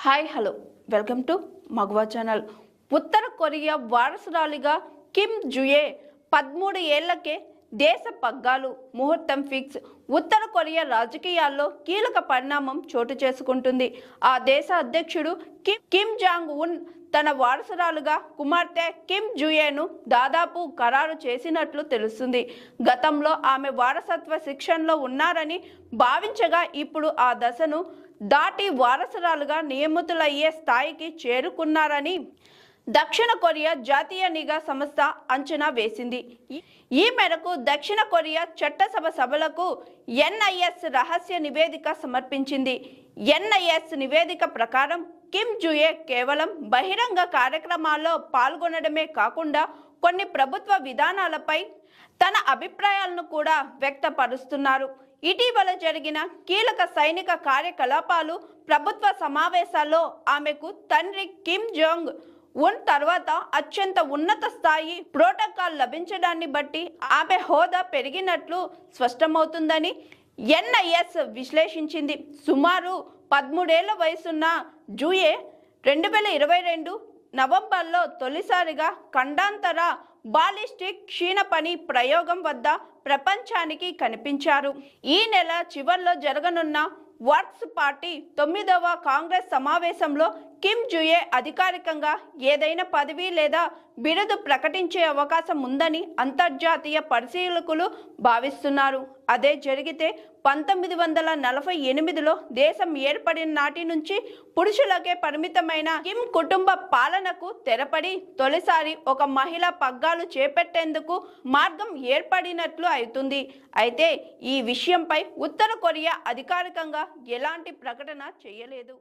Hi hello welcome to మగవా channel ఉత్తర Korea వారసురాలిగా కిమ్ జుయే పదమూడు ఏళ్ళకే దేశ పగ్గాలు ముహూర్తం ఫిక్స్ ఉత్తర కొరియా రాజకీయాల్లో కీలక పరిణామం చోటు చేసుకుంటుంది. ఆ దేశ అధ్యక్షుడు కిమ్ కిమ్ జాంగ్ ఉన్ తన వారసురాలుగా కుమార్తె కిమ్ జుయేను దాదాపు ఖరారు చేసినట్లు తెలుస్తుంది. గతంలో ఆమె వారసత్వ శిక్షణలో ఉన్నారని భావించగా ఇప్పుడు ఆ దశను దాటి వారసురాలుగా నియమితులయ్యే స్థాయికి చేరుకున్నారని దక్షిణ కొరియా జాతీయ నిఘా సంస్థ అంచనా వేసింది. ఈ- మేరకు దక్షిణ కొరియా చట్టసభ సభలకు ఎన్ఐఎస్ రహస్య నివేదిక సమర్పించింది. ఎన్ఐఎస్ నివేదిక ప్రకారం కిమ్ జుయే కేవలం బహిరంగ కార్యక్రమాల్లో పాల్గొనడమే కాకుండా కొన్ని ప్రభుత్వ విధానాలపై తన అభిప్రాయాలను కూడా వ్యక్తపరుస్తున్నారు. ఇటీవల జరిగిన కీలక సైనిక కార్యకలాపాలు ప్రభుత్వ సమావేశాల్లో ఆమెకు తండ్రి కిమ్ జోంగ్ ఉన్ తర్వాత అత్యంత ఉన్నత స్థాయి ప్రోటోకాల్ లభించడాన్ని బట్టి ఆమె హోదా పెరిగినట్లు స్పష్టమవుతుందని ఎన్ఐఎస్ విశ్లేషించింది. సుమారు పదమూడేళ్ళ వయసున్న జూయే రెండు వేల ఇరవై రెండు నవంబర్లో తొలిసారిగా ఖండాంతర బాలిస్టిక్ క్షీణపని ప్రయోగం వద్ద ప్రపంచానికి కనిపించారు. ఈ నెల చివర్లో జరగనున్న వర్క్స్ పార్టీ తొమ్మిదవ కాంగ్రెస్ సమావేశంలో కిమ్ జుయే అధికారికంగా ఏదైనా పదవి లేదా బిరుదు ప్రకటించే అవకాశం ఉందని అంతర్జాతీయ పరిశీలకులు భావిస్తున్నారు. అదే జరిగితే పంతొమ్మిది వందల నలభై ఎనిమిదిలో దేశం ఏర్పడిన నాటి నుంచి పురుషులకే పరిమితమైన కిమ్ కుటుంబ పాలనకు తెరపడి తొలిసారి ఒక మహిళ పగ్గాలు చేపట్టేందుకు మార్గం ఏర్పడినట్లు అవుతుంది. అయితే ఈ విషయంపై ఉత్తర కొరియా అధికారికంగా ఎలాంటి ప్రకటన చేయలేదు.